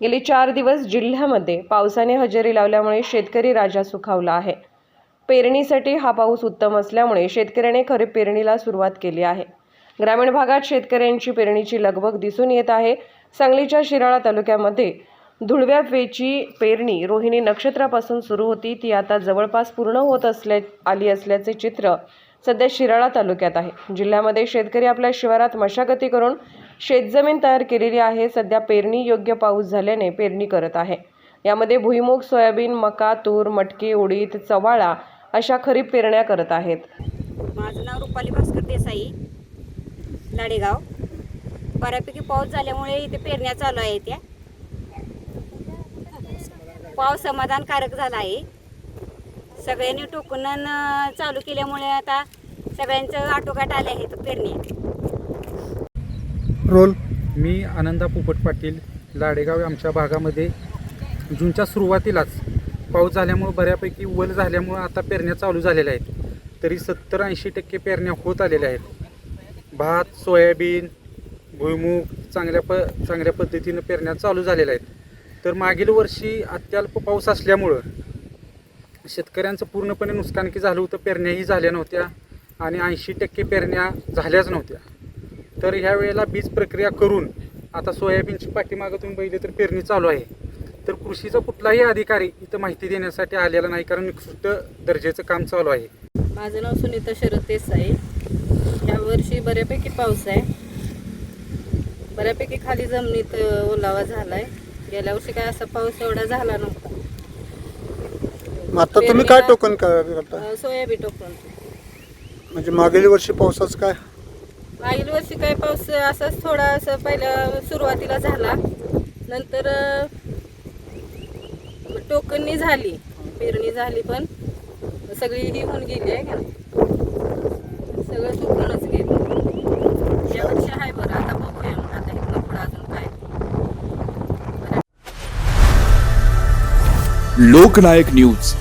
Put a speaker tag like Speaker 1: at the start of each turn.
Speaker 1: गेली चार दिवस जिल्ह्यामध्ये पावसाने हजेरी लावल्यामुळे शेतकरी राजा सुखावला आहे. पेरणीसाठी हा पाऊस उत्तम असल्यामुळे शेतकऱ्याने खरीप पेरणीला सुरुवात केली आहे. ग्रामीण भागात शेतकऱ्यांची पेरणीची लगबग दिसून येत आहे. सांगलीच्या शिराळा तालुक्यामध्ये धुळव्या वेची पेरणी रोहिणी नक्षत्रापासून सुरू होती. ती आता जवळपास पूर्ण होत असल्या आली असल्याचे चित्र सध्या शिराळा तालुक्यात आहे. जिल्ह्यामध्ये शेतकरी आपल्या शिवारात मशागती करून शेतजमीन तयार केलेली आहे. सध्या पेरणी योग्य पाऊस झाल्याने पेरणी करत आहे. यामध्ये भुईमूग सोयाबीन मका तूर मटकी उडीद चवाळा अशा खरीप पेरण्या करत आहेत.
Speaker 2: माझं नाव रुपाली भास्कर देसाई लाडेगाव. बऱ्यापैकी पाऊस झाल्यामुळे इथे पेरण्या चालू आहे त्या पाऊस समाधानकारक झाला आहे. सगळ्यांनी टोकणन चालू केल्यामुळे आता सगळ्यांचं आटोकाट आले आहेत पेरणी.
Speaker 3: रोल.
Speaker 4: मी आनंदा पोपट पाटील लाडेगाव आमच्या भागामध्ये. जूनच्या सुरुवातीलाच पाऊस झाल्यामुळं बऱ्यापैकी वल झाल्यामुळं आता पेरण्या चालू झालेल्या आहेत. तरी सत्तर ऐंशी टक्के पेरण्या होत आलेल्या आहेत. भात सोयाबीन भुईमूग चांगल्या प चांगल्या पद्धतीनं पेरण्या चालू झालेल्या आहेत. तर मागील वर्षी अत्यल्प पाऊस असल्यामुळं शेतकऱ्यांचं पूर्णपणे नुकसानकी झालं होतं पेरण्याही झाल्या नव्हत्या आणि ऐंशी टक्के पेरण्या झाल्याच नव्हत्या. तर ह्या वेळेला बीज प्रक्रिया करून आता सोयाबीनची पाठीमागं तुम्ही बघितले तर पेरणी चालू आहे. तर कृषीचा कुठलाही अधिकारी इथं माहिती देण्यासाठी आलेला नाही कारण निकृष्ट दर्जाचं काम चालू आहे.
Speaker 5: माझं नाव सुनीता शरद देसाई. या वर्षी बऱ्यापैकी पाऊस आहे. बऱ्यापैकी खाली जमिनीत ओलावा झालाय. गेल्या वर्षी काय असा पाऊस एवढा झाला नव्हता.
Speaker 3: मग आता तुम्ही काय टोकन
Speaker 5: सोयाबीन टोकून.
Speaker 3: म्हणजे मागील वर्षी पावसाचं काय?
Speaker 5: मागील वर्षी काय पाऊस असाच थोडा असं पहिल्या सुरुवातीला झाला. नंतर टोकणी टोकननी झाली पेरणी झाली पण. सगळी ही होऊन गेली आहे का? सगळं टोकूनच गेली. या वर्षी आहे बरं आता बघूया आता हे पुढं अजून काय.
Speaker 6: लोकनायक न्यूज.